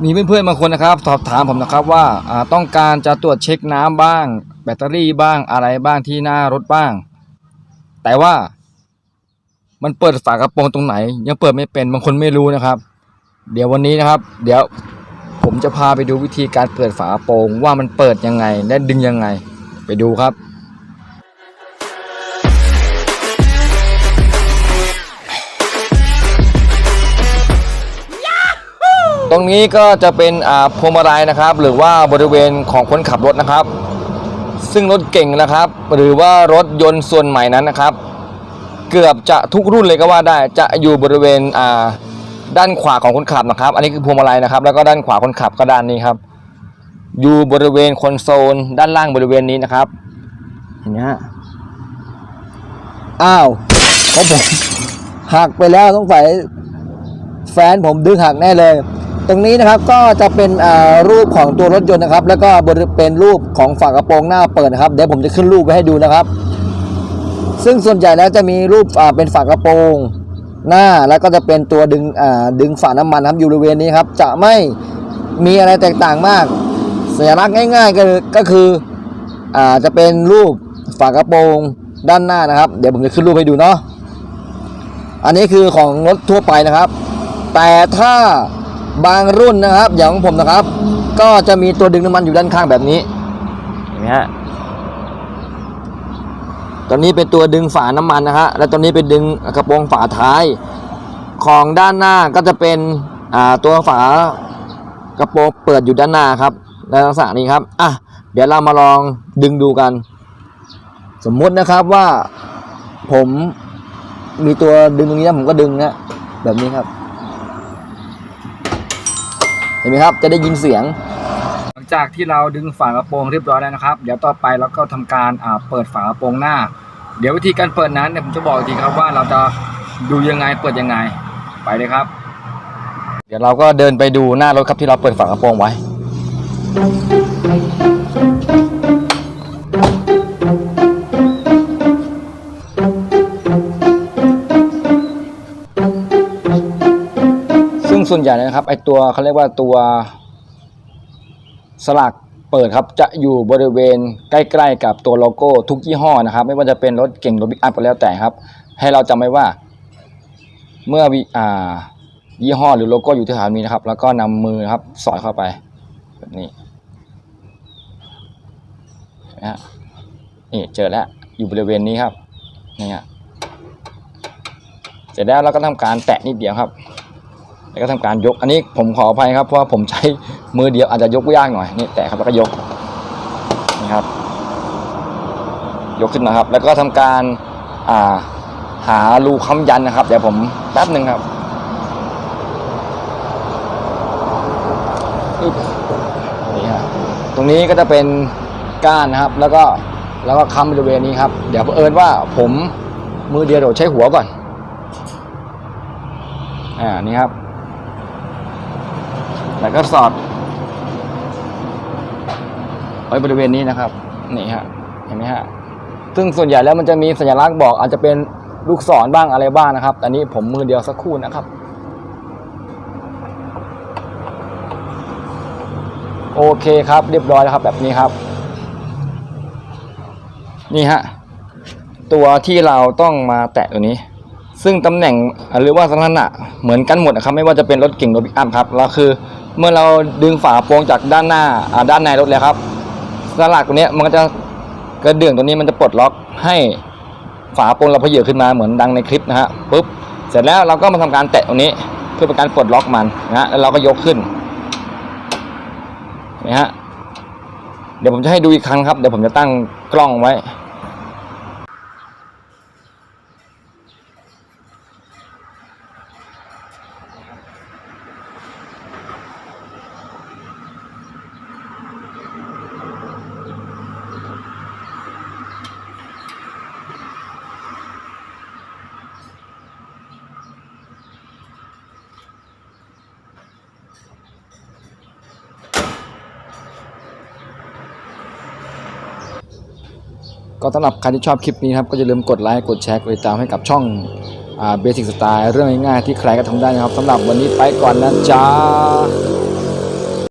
มีเพื่อนๆบางคนนะครับ สอบถามผมนะครับว่าต้องการจะตรวจเช็คน้ำบ้าง แบตเตอรี่บ้างอะไรบ้างที่หน้ารถบ้าง แต่ว่า มันเปิดฝากระโปรงตรงไหน ยังเปิดไม่เป็นบางคนไม่รู้นะครับ เดี๋ยววันนี้นะครับ เดี๋ยวผมจะพาไปดูวิธีการเปิดฝากระโปรงว่ามันเปิดยังไงและดึงยังไง ไปดูครับ รงนี้ก็จะเป็นพวงมาลัยนะครับ หรือว่าบริเวณของคนขับรถนะครับ ซึ่งรถเก่งนะครับ หรือว่ารถยนต์ส่วนใหม่นั้นนะครับ เกือบจะทุกรุ่นเลยก็ว่าได้จะอยู่บริเวณด้านขวาของคนขับนะครับ อันนี้คือพวงมาลัยนะครับ แล้วก็ด้านขวาคนขับก็ด้านนี้ครับ อยู่บริเวณคอนโซลด้านล่างบริเวณนี้นะครับเห็นไหมฮะอ้าวของผมหักไปแล้วต้องใส่แฟนผมดึงหักแน่เลย ตรงนี้นะครับก็จะเป็นรูปของตัวรถยนต์นะครับ แล้วก็เป็นรูปของฝากระโปรงหน้าเปิดนะครับเดี๋ยวผมจะขึ้นรูปไว้ให้ดูนะครับ ซึ่งส่วนใหญ่แล้วจะมีรูปเป็นฝากระโปรงหน้าแล้วก็จะเป็นตัวดึงดึงฝาน้ำมันครับอยู่บริเวณนี้ครับจะไม่มีอะไรแตกต่างมากสัญลักษณ์ง่ายๆก็คือก็คืออาจะเป็นรูปฝากระโปรงด้านหน้านะครับ เดี๋ยวผมจะขึ้นรูปให้ดูเนาะอันนี้คือของรถทั่วไปนะครับ แต่ถ้า บางรุ่นนะครับ อย่างของผมนะครับ ก็จะมีตัวดึงน้ำมันอยู่ด้านข้างแบบนี้เห็นไหมฮะตัวนี้เป็นตัวดึงฝาน้ำมันนะฮะและตัวนี้เป็นดึงกระโปรงฝาท้าย ของด้านหน้าก็จะเป็นตัวฝากระโปรงเปิดอยู่ด้านหน้าครับในลักษณะนี้ครับอะเดี๋ยวเรามาลองดึงดูกัน สมมุตินะครับว่าผมมีตัวดึงตรงนี้นะผมก็ดึงนะแบบนี้ครับ เห็นไหมครับจะได้ยินเสียง หลังจากที่เราดึงฝากระโปรงเรียบร้อยแล้วนะครับ เดี๋ยวต่อไปเราก็ทำการอ่าเปิดฝากระโปรงหน้า เดี๋ยววิธีการเปิดนั้นเนี่ยผมจะบอกอีกทีครับว่าเราจะดูยังไงเปิดยังไงไปเลยครับ เดี๋ยวเราก็เดินไปดูหน้ารถครับที่เราเปิดฝากระโปรงไว้ ส่วนใหญ่นะครับไอตัวเขาเรียกว่าตัวสลักเปิดครับจะอยู่บริเวณใกล้ๆกับตัวโลโก้ทุกยี่ห้อนะครับ ไม่ว่าจะเป็นรถเก่งรถบิ๊กอัพก็แล้วแต่ครับ ให้เราจำไว้ว่า เมื่อวิอ่ายี่ห้อหรือโลโก้อยู่ที่ฐานมีนะครับ แล้วก็นำมือครับสอดเข้าไปแบบนี้นะนี่เจอแล้วอยู่บริเวณนี้ครับนี่ฮะเสร็จแล้วเราก็ทำการแตะนิดเดียวครับ แล้วก็ทำการยก อันนี้ผมขออภัยครับ เพราะว่าผมใช้มือเดียวอาจจะยกยากหน่อยนี่แตะครับแล้วก็ยกนี่ครับ ยกขึ้นมาครับ แล้วก็ทำการอ่าหารูค้ำยันนะครับเดี๋ยวผมแป๊บหนึ่งครับนี่ฮะตรงนี้ก็จะเป็นก้านนะครับ แล้วก็แล้วก็ค้ำบริเวณนี้ครับ เดี๋ยวเผอิญว่าผมมือเดียวเดี๋ยวใช้หัวก่อน อ่า นี่ครับ แล้วก็สอดไว้บริเวณนี้นะครับ นี่ฮะ เห็นไหมฮะ ซึ่งส่วนใหญ่แล้วมันจะมีสัญลักษณ์บอกอาจจะเป็นลูกศรบ้างอะไรบ้างนะครับแต่นี้ผมมือเดียวสักครู่นะครับ โอเคครับ เรียบร้อยแล้วครับแบบนี้ครับ นี่ฮะ ตัวที่เราต้องมาแตะตัวนี้ซึ่งตำแหน่งหรือว่าลักษณะเหมือนกันหมดนะครับ ไม่ว่าจะเป็นรถเก่งรถปิกอัพครับแล้วคือ เมื่อเราดึงฝาโปรงจากด้านหน้าด้านในรถเลยครับสลักตัวนี้มันก็จะกระเดื่องตัวนี้มันจะปลดล็อกให้ฝาโปรงเราเพเยอขึ้นมาเหมือนดังในคลิปนะฮะปุ๊บเสร็จแล้วเราก็มาทำการแตะตรงนี้เพื่อเป็นการปลดล็อกมันนะฮะแล้วเราก็ยกขึ้นนะฮะเดี๋ยวผมจะให้ดูอีกครั้งครับเดี๋ยวผมจะตั้งกล้องไว้ ก็สำหรับใครที่ชอบคลิปนี้ครับก็อย่าลืมกดไลค์กดแชร์กดติดตามให้กับช่องเบสิกสไตล์เรื่องง่ายๆที่ใครก็ทำได้นะครับสำหรับวันนี้ไปก่อนนะจ๊ะ